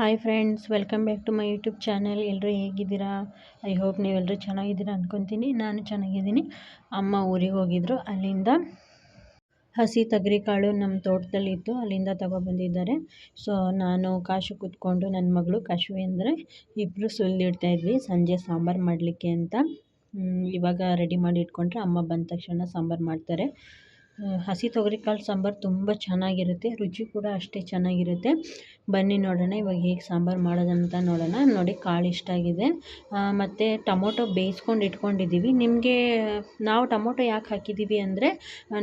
Hi friends, welcome back to my YouTube channel. ಎಲ್ಲರೂ ಹೇಗಿದ್ದೀರಾ? I hope ನೀವೆಲ್ಲರೂ ಚೆನ್ನಾಗಿದ್ದೀರಾ ಅಂದ್ಕೊತೀನಿ ನಾನು ಚೆನ್ನಾಗಿದ್ದೀನಿ. ಅಮ್ಮ ಊರಿಗೆ ಹೋಗಿದ್ರು. ಅಲ್ಲಿಂದ ಹಸಿ ಕಾಳು ನಮ್ಮ ತೋಟದಲ್ಲಿತ್ತು. ಅಲ್ಲಿಂದ ತಗೊಬಂದಿದ್ದಾರೆ. ಸೊ, ನಾನು ಕಾಶು ಕೂತ್ಕೊಂಡು ನನ್ನ ಮಗಳು ಕಾಶು ಅಂದರೆ ಇಬ್ಬರು ಇದ್ವಿ. ಸಂಜೆ ಸಾಂಬಾರು ಮಾಡಲಿಕ್ಕೆ ಅಂತ. ಇವಾಗ ರೆಡಿ ಮಾಡಿ ಇಟ್ಕೊಂಡ್ರೆ ಅಮ್ಮ ಬಂದ ತಕ್ಷಣ ಸಾಂಬಾರು ಮಾಡ್ತಾರೆ. ಹಸಿ ತೊಗರಿಕಾಳು ಸಾಂಬಾರು ತುಂಬ ಚೆನ್ನಾಗಿರುತ್ತೆ, ರುಚಿ ಕೂಡ ಅಷ್ಟೇ ಚೆನ್ನಾಗಿರುತ್ತೆ. ಬನ್ನಿ ನೋಡೋಣ, ಇವಾಗ ಹೇಗೆ ಸಾಂಬಾರು ಮಾಡೋದಂತ ನೋಡೋಣ. ನೋಡಿ, ಕಾಳು ಇಷ್ಟ ಆಗಿದೆ ಮತ್ತು ಟೊಮೊಟೊ ಬೇಯಿಸ್ಕೊಂಡು ಇಟ್ಕೊಂಡಿದ್ದೀವಿ. ನಿಮಗೆ, ನಾವು ಟೊಮೊಟೊ ಯಾಕೆ ಹಾಕಿದ್ದೀವಿ ಅಂದರೆ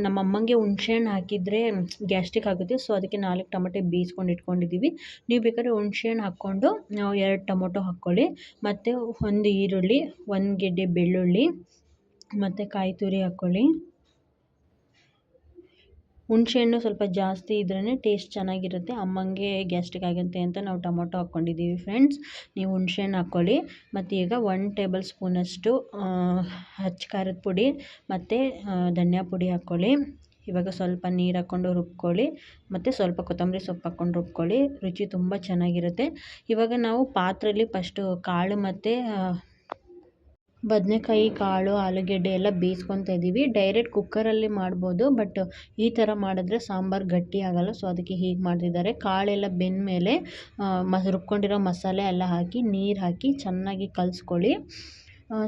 ನಮ್ಮ ಅಮ್ಮಂಗೆ ಹುಣ್ಸೆಹಣ್ಣು ಹಾಕಿದರೆ ಗ್ಯಾಸ್ಟ್ರಿಕ್ ಆಗುತ್ತೆ, ಸೊ ಅದಕ್ಕೆ ನಾಲ್ಕು ಟೊಮೊಟೊ ಬೇಯಿಸ್ಕೊಂಡು ಇಟ್ಕೊಂಡಿದ್ದೀವಿ. ನೀವು ಬೇಕಾದ್ರೆ ಹುಣ್ಸೆಹಣ್ಣು ಹಾಕ್ಕೊಂಡು ಎರಡು ಟೊಮೊಟೊ ಹಾಕ್ಕೊಳ್ಳಿ. ಮತ್ತು ಒಂದು ಈರುಳ್ಳಿ, ಒಂದು ಗೆಡ್ಡೆ ಬೆಳ್ಳುಳ್ಳಿ, ಮತ್ತು ಕಾಯಿ ತುರಿ ಹಾಕ್ಕೊಳ್ಳಿ. ಹುಣಸೆಹಣ್ಣು ಸ್ವಲ್ಪ ಜಾಸ್ತಿ ಇದ್ರೇ ಟೇಸ್ಟ್ ಚೆನ್ನಾಗಿರುತ್ತೆ. ಅಮ್ಮಂಗೆ ಗ್ಯಾಸ್ಟ್ರಿಕ್ ಆಗುತ್ತೆ ಅಂತ ನಾವು ಟೊಮೊಟೊ ಹಾಕ್ಕೊಂಡಿದ್ದೀವಿ ಫ್ರೆಂಡ್ಸ್. ನೀವು ಹುಣ್ಸೆಹಣ್ಣು ಹಾಕ್ಕೊಳ್ಳಿ. ಮತ್ತು ಈಗ ಒನ್ ಟೇಬಲ್ ಸ್ಪೂನಷ್ಟು ಹಚ್ಚ ಖಾರದ ಪುಡಿ ಮತ್ತು ಧನಿಯಾ ಪುಡಿ ಹಾಕ್ಕೊಳ್ಳಿ. ಇವಾಗ ಸ್ವಲ್ಪ ನೀರು ಹಾಕ್ಕೊಂಡು ರುಬ್ಕೊಳ್ಳಿ. ಮತ್ತು ಸ್ವಲ್ಪ ಕೊತ್ತಂಬರಿ ಸೊಪ್ಪು ಹಾಕ್ಕೊಂಡು ರುಬ್ಕೊಳ್ಳಿ. ರುಚಿ ತುಂಬ ಚೆನ್ನಾಗಿರುತ್ತೆ. ಇವಾಗ ನಾವು ಪಾತ್ರೆಯಲ್ಲಿ ಫಸ್ಟು ಕಾಳು ಮತ್ತು ಬದನೆಕಾಯಿ, ಕಾಳು, ಆಲೂಗೆಡ್ಡೆ ಎಲ್ಲ ಬೇಯಿಸ್ಕೊತ ಇದ್ದೀವಿ ಡೈರೆಕ್ಟ್ ಕುಕ್ಕರಲ್ಲಿ ಮಾಡ್ಬೋದು ಬಟ್ ಈ ಥರ ಮಾಡಿದ್ರೆ ಸಾಂಬಾರು ಗಟ್ಟಿ ಆಗೋಲ್ಲ ಸೊ ಅದಕ್ಕೆ ಹೀಗೆ ಮಾಡ್ತಿದ್ದಾರೆ. ಕಾಳೆಲ್ಲ ಬೆಂದಮೇಲೆ ಮ, ರುಬ್ಕೊಂಡಿರೋ ಮಸಾಲೆ ಎಲ್ಲ ಹಾಕಿ, ನೀರು ಹಾಕಿ ಚೆನ್ನಾಗಿ ಕಲಸ್ಕೊಳ್ಳಿ.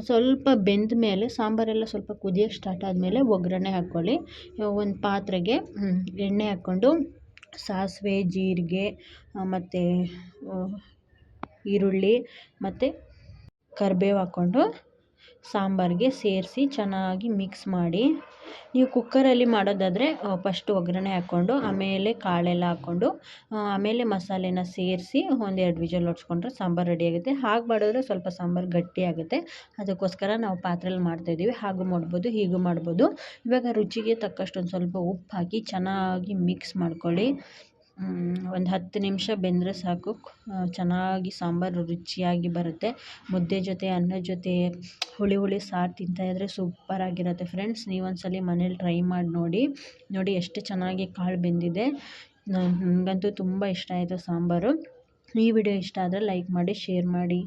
ಸ್ವಲ್ಪ ಬೆಂದ ಮೇಲೆ ಸಾಂಬಾರೆಲ್ಲ ಸ್ವಲ್ಪ ಕುದಿಯೋಕ್ಕೆ ಸ್ಟಾರ್ಟ್ ಆದಮೇಲೆ ಒಗ್ಗರಣೆ ಹಾಕ್ಕೊಳ್ಳಿ. ಒಂದು ಪಾತ್ರೆಗೆ ಎಣ್ಣೆ ಹಾಕ್ಕೊಂಡು ಸಾಸಿವೆ, ಜೀರಿಗೆ ಮತ್ತು ಈರುಳ್ಳಿ, ಮತ್ತು ಕರಿಬೇವು ಹಾಕ್ಕೊಂಡು ಸಾಂಬಾರಿಗೆ ಸೇರಿಸಿ ಚೆನ್ನಾಗಿ ಮಿಕ್ಸ್ ಮಾಡಿ, ನೀವು ಕುಕ್ಕರಲ್ಲಿ ಮಾಡೋದಾದರೆ ಫಸ್ಟು ಒಗ್ಗರಣೆ ಹಾಕ್ಕೊಂಡು, ಆಮೇಲೆ ಕಾಳೆಲ್ಲ ಹಾಕ್ಕೊಂಡು ಆಮೇಲೆ ಮಸಾಲೆನ ಸೇರಿಸಿ ಒಂದೆರಡು ವಿಜಲ್ ಹೊಡ್ಸ್ಕೊಂಡ್ರೆ ಸಾಂಬಾರು ರೆಡಿ ಆಗುತ್ತೆ. ಹಾಗೆ ಮಾಡಿದ್ರೆ ಸ್ವಲ್ಪ ಸಾಂಬಾರು ಗಟ್ಟಿ ಆಗುತ್ತೆ. ಅದಕ್ಕೋಸ್ಕರ ನಾವು ಪಾತ್ರೆಯಲ್ಲಿ ಮಾಡ್ತಾಯಿದ್ದೀವಿ ಹಾಗೂ ಮಾಡ್ಬೋದು, ಹೀಗೂ ಮಾಡ್ಬೋದು. ಇವಾಗ ರುಚಿಗೆ ತಕ್ಕಷ್ಟು ಒಂದು ಸ್ವಲ್ಪ ಉಪ್ಪು ಹಾಕಿ ಚೆನ್ನಾಗಿ ಮಿಕ್ಸ್ ಮಾಡ್ಕೊಳ್ಳಿ. ಒಂದು ಹತ್ತು ನಿಮಿಷ ಬೆಂದರೆ ಸಾಕು. ಚೆನ್ನಾಗಿ ಸಾಂಬಾರು ರುಚಿಯಾಗಿ ಬರುತ್ತೆ. ಮುದ್ದೆ ಜೊತೆ ಅನ್ನದ ಜೊತೆ, ಹುಳಿ ಹುಳಿ ಸಾರು ತಿಂತಾಯಿದ್ರೆ ಸೂಪರಾಗಿರುತ್ತೆ ಫ್ರೆಂಡ್ಸ್. ನೀವು ಒಂದ್ಸಲ ಮನೇಲಿ ಟ್ರೈ ಮಾಡಿ ನೋಡಿ. ನೋಡಿ ಎಷ್ಟು ಚೆನ್ನಾಗಿ ಕಾಳು ಬೆಂದಿದೆ. ನನಗಂತೂ ತುಂಬ ಇಷ್ಟ ಆಯಿತು ಸಾಂಬಾರು. ಈ ವಿಡಿಯೋ ಇಷ್ಟ ಆದರೆ ಲೈಕ್ ಮಾಡಿ, ಶೇರ್ ಮಾಡಿ.